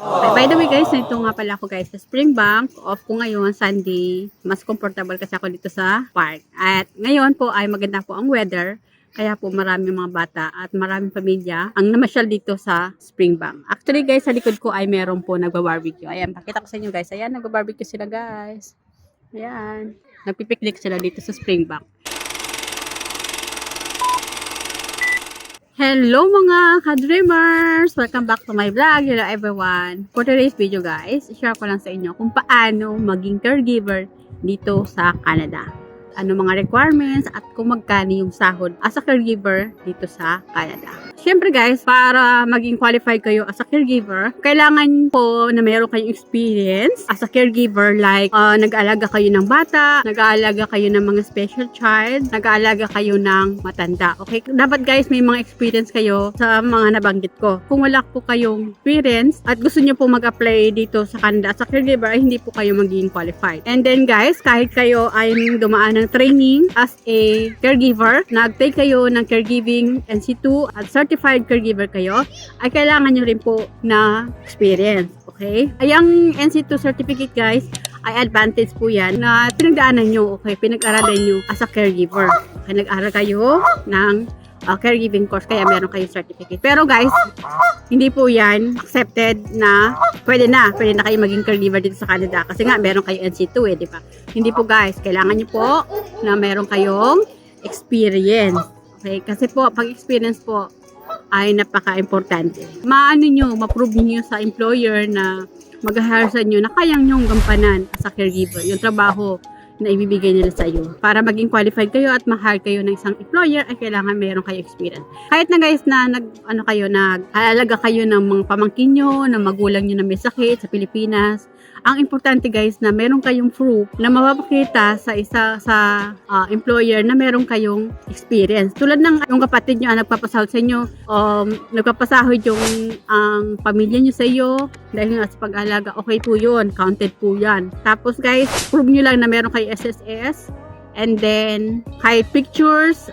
Okay, by the way guys, nandito nga pala ako guys sa Springbank. Off ko ngayon, Sunday. Mas comfortable kasi ako dito sa park. At ngayon po ay maganda po ang weather. Kaya po maraming mga bata at maraming pamilya ang namasyal dito sa Springbank. Actually guys, sa likod ko ay meron po nagba-barbecue. Ayan, pakita ko sa inyo guys. Ayan, nagba-barbecue sila guys. Ayan. Nagpipiknik sila dito sa Springbank. Hello mga ka-dreamers! Welcome back to my vlog. Hello everyone. For today's video guys, share ko lang sa inyo kung paano maging caregiver dito sa Canada. Ano mga requirements at kung magkano yung sahod as a caregiver dito sa Canada. Siyempre guys, para maging qualified kayo as a caregiver, kailangan po na meron kayong experience as a caregiver like uh, nag-aalaga kayo ng bata, nag-aalaga kayo ng mga special child, nag-aalaga kayo ng matanda. Okay? Dapat guys, may mga experience kayo sa mga nabanggit ko. Kung wala po kayong experience at gusto nyo po mag-apply dito sa Canada as a caregiver, ay hindi po kayo magiging qualified. And then guys, kahit kayo ay dumaan ng training as a caregiver, nag-take kayo ng caregiving NC2 at certified caregiver kayo, ay kailangan nyo rin po na experience. Okay? Ay, ang NC2 certificate guys, ay advantage po yan na pinagdaanan nyo, okay, pinag-aralan nyo as a caregiver. Okay, nag-aral kayo ng uh, caregiving course, kaya meron kayong certificate. Pero guys, hindi po yan accepted na pwede na, pwede na kayo maging caregiver dito sa Canada. Kasi nga, meron kayo NC2 eh, di ba? Hindi po guys, kailangan nyo po na meron kayong experience. Okay, kasi po, pag experience po, ay napaka-importante. Maano nyo, ma-prove nyo sa employer na mag-hire sa inyo na kayang nyong gampanan as caregiver, yung trabaho na ibibigay nila sa iyo. Para maging qualified kayo at ma-hire kayo ng isang employer, ay kailangan meron kayo experience. Kahit na guys na nag, ano kayo, nag-aalaga kayo ng mga pamangkin nyo, ng magulang nyo na may sakit sa Pilipinas, ang importante guys na meron kayong proof na mapapakita sa isa sa ah, employer na meron kayong experience. Tulad ng yung kapatid nyo ang nagpapasahod sa inyo, um, nagpapasahod yung ang pamilya nyo sa iyo dahil nga sa pag-alaga, okay po yun, counted po yan. Tapos guys, prove nyo lang na meron kayo SSS and then kahit pictures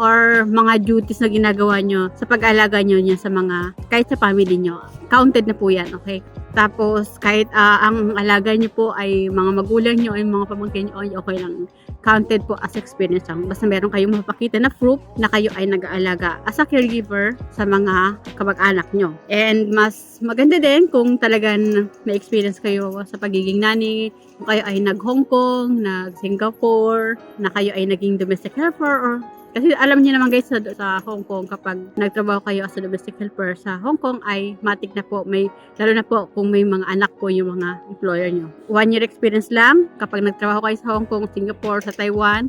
or mga duties na ginagawa nyo sa pag-alaga nyo niya sa mga, kahit sa family nyo, counted na po yan, okay? Tapos, kahit ah, ang alaga nyo po ay mga magulang nyo ay mga pamangkin nyo, ay okay lang. Counted po as experience lang. Basta meron kayong mapakita na proof na kayo ay nag-aalaga as a caregiver sa mga kamag-anak nyo. And mas maganda din kung talagang na-experience kayo sa pagiging nani, kung kayo ay nag-Hong Kong, nag-Singapore, na kayo ay naging domestic helper or kasi alam niyo naman guys sa, sa Hong Kong kapag nagtrabaho kayo as a domestic helper sa Hong Kong ay matik na po may lalo na po kung may mga anak po yung mga employer nyo. One year experience lang kapag nagtrabaho kayo sa Hong Kong, Singapore, sa Taiwan,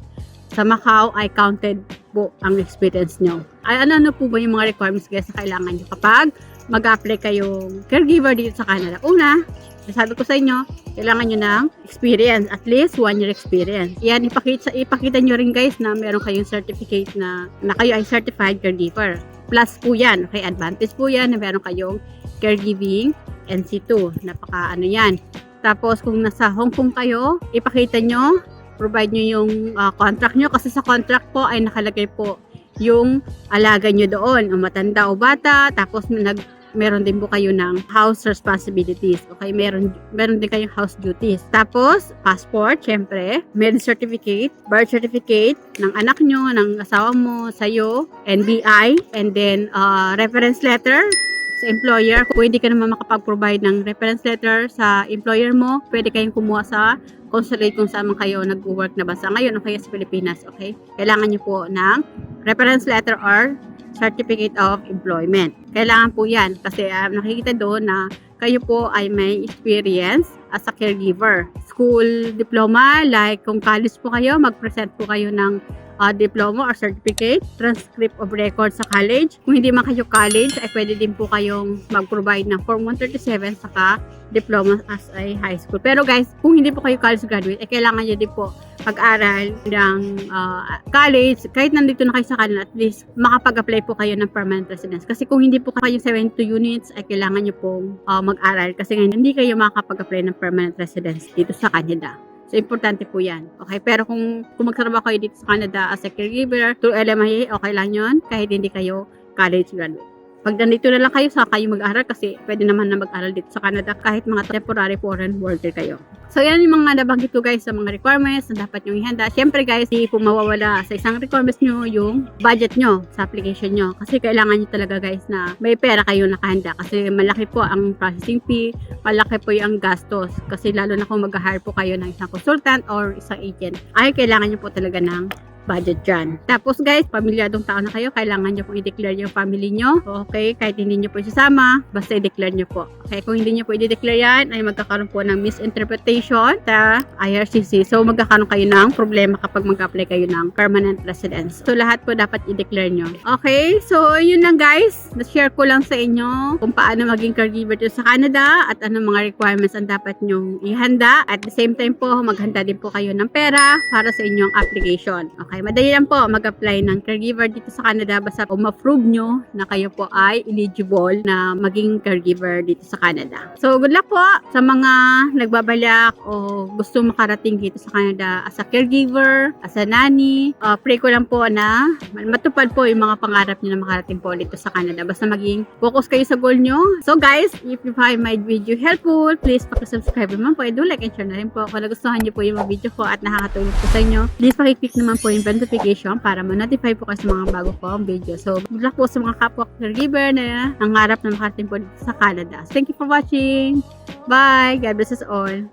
sa Macau ay counted po ang experience nyo. Ay ano, ano po ba yung mga requirements guys na kailangan nyo kapag mag-apply kayong caregiver dito sa Canada? Una, sabi ko sa inyo, kailangan nyo ng experience, at least one year experience. Yan, ipakita, ipakita nyo rin guys na meron kayong certificate na, na kayo ay certified caregiver. Plus po yan, okay, advantage po yan na meron kayong caregiving NC2. Napaka ano yan. Tapos kung nasa Hong Kong kayo, ipakita nyo, provide nyo yung ah, contract nyo kasi sa contract po ay nakalagay po yung alaga nyo doon, o matanda o bata, tapos nag meron din po kayo ng house responsibilities. Okay, meron meron din kayong house duties. Tapos, passport, syempre, marriage certificate, birth certificate ng anak nyo, ng asawa mo, sa'yo, NBI, and then uh, reference letter sa employer. Kung hindi ka naman makapag-provide ng reference letter sa employer mo, pwede kayong kumuha sa consulate kung saan kayo nag-work na bansa ngayon o kaya sa Pilipinas, okay? Kailangan nyo po ng reference letter or Certificate of Employment. Kailangan po yan kasi um, nakikita doon na kayo po ay may experience as a caregiver. School diploma, like kung college po kayo, mag-present po kayo ng uh, diploma or certificate, transcript of record sa college. Kung hindi man kayo college, ay pwede din po kayong mag-provide ng Form 137 saka diploma as a high school. Pero guys, kung hindi po kayo college graduate, ay kailangan nyo din po pag-aral ng uh, college, kahit nandito na kayo sa kanila, at least makapag-apply po kayo ng permanent residence. Kasi kung hindi po kayo 72 units, ay kailangan nyo pong uh, mag-aral kasi ngayon hindi kayo makakapag-apply ng permanent residence dito sa Canada. So, importante po yan. Okay? Pero kung, kung magtrabaho kayo dito sa Canada as a caregiver through LMIA, okay lang yon kahit hindi kayo college graduate. Pag nandito na lang kayo, saka kayo mag-aral kasi pwede naman na mag-aral dito sa Canada kahit mga temporary foreign worker kayo. So, yan yung mga nabanggit ko guys sa mga requirements na dapat nyo ihanda. Siyempre guys, hindi po mawawala sa isang requirements nyo yung budget nyo sa application nyo. Kasi kailangan nyo talaga guys na may pera kayo nakahanda. Kasi malaki po ang processing fee, malaki po yung gastos. Kasi lalo na kung mag-hire po kayo ng isang consultant or isang agent, ay kailangan nyo po talaga ng budget dyan. Tapos guys, pamilyadong tao na kayo, kailangan nyo pong i-declare yung family nyo. Okay, kahit hindi nyo po isasama, basta i-declare nyo po. Okay, kung hindi nyo po i-declare yan, ay magkakaroon po ng misinterpretation sa IRCC. So, magkakaroon kayo ng problema kapag mag-apply kayo ng permanent residence. So, lahat po dapat i-declare nyo. Okay, so yun lang guys. Na-share ko lang sa inyo kung paano maging caregiver dito sa Canada at anong mga requirements ang dapat nyong ihanda. At the same time po, maghanda din po kayo ng pera para sa inyong application. Okay, madali lang po mag-apply ng caregiver dito sa Canada basta po ma-prove nyo na kayo po ay eligible na maging caregiver dito sa Canada. So, good luck po sa mga nagbabalak o gusto makarating dito sa Canada as a caregiver, as a nanny. Uh, pray ko lang po na matupad po yung mga pangarap nyo na makarating po dito sa Canada. Basta maging focus kayo sa goal nyo. So, guys, if you find my video helpful, please pakisubscribe naman po. Do like and share na rin po. Kung nagustuhan nyo po yung mga video ko at nakakatulong po sa inyo, please pakiclick naman po yung notification para ma-notify po kayo sa mga bago ko ang video. So, good luck po sa mga kapwa caregiver na nangarap na makarating po dito sa Canada. So, thank you for watching. Bye! God bless us all.